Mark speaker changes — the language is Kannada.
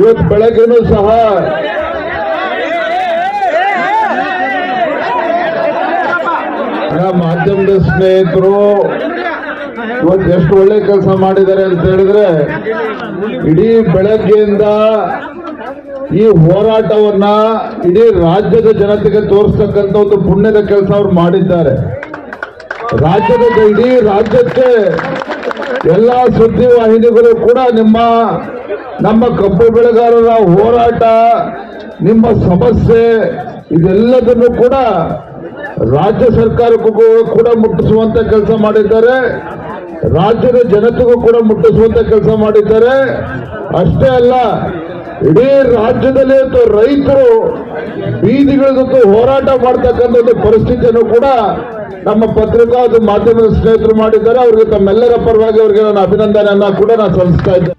Speaker 1: ಇವತ್ತು ಬೆಳಗ್ಗೆನೂ ಸಹ ಮಾಧ್ಯಮದ ಸ್ನೇಹಿತರು ಇವತ್ತು ಎಷ್ಟು ಒಳ್ಳೆ ಕೆಲಸ ಮಾಡಿದ್ದಾರೆ ಅಂತ ಹೇಳಿದ್ರೆ, ಇಡೀ ಬೆಳಗ್ಗೆಯಿಂದ ಈ ಹೋರಾಟವನ್ನ ಇಡೀ ರಾಜ್ಯದ ಜನತೆಗೆ ತೋರಿಸ್ತಕ್ಕಂಥ ಒಂದು ಪುಣ್ಯದ ಕೆಲಸ ಅವ್ರು ಮಾಡಿದ್ದಾರೆ. ರಾಜ್ಯದ ಇಡೀ ರಾಜ್ಯಕ್ಕೆ ಎಲ್ಲ ಸುದ್ದಿ ವಾಹಿನಿಗಳು ಕೂಡ ನಿಮ್ಮ ನಮ್ಮ ಕಬ್ಬು ಬೆಳೆಗಾರರ ಹೋರಾಟ ನಿಮ್ಮ ಸಮಸ್ಯೆ ಇದೆಲ್ಲದನ್ನು ಕೂಡ ರಾಜ್ಯ ಸರ್ಕಾರಕ್ಕೂ ಕೂಡ ಮುಟ್ಟಿಸುವಂತ ಕೆಲಸ ಮಾಡಿದ್ದಾರೆ. ರಾಜ್ಯದ ಜನತೆಗೂ ಕೂಡ ಮುಟ್ಟಿಸುವಂತ ಕೆಲಸ ಮಾಡಿದ್ದಾರೆ. ಅಷ್ಟೇ ಅಲ್ಲ, ಇಡೀ ರಾಜ್ಯದಲ್ಲಿ ರೈತರು ಬೀದಿಗಳಿಗಂತೂ ಹೋರಾಟ ಮಾಡ್ತಕ್ಕಂಥ ಒಂದು ಪರಿಸ್ಥಿತಿಯನ್ನು ಕೂಡ ನಮ್ಮ ಪತ್ರಿಕಾ ಮಾಧ್ಯಮದ ಸ್ನೇಹಿತರು ಮಾಡಿದ್ದಾರೆ. ಅವರಿಗೆ ತಮ್ಮೆಲ್ಲರ ಪರವಾಗಿ ಅವರಿಗೆ ನಾನು ಅಭಿನಂದನೆಯನ್ನ ಕೂಡ ನಾನು ಸಲ್ಲಿಸ್ತಾ ಇದ್ದೇನೆ.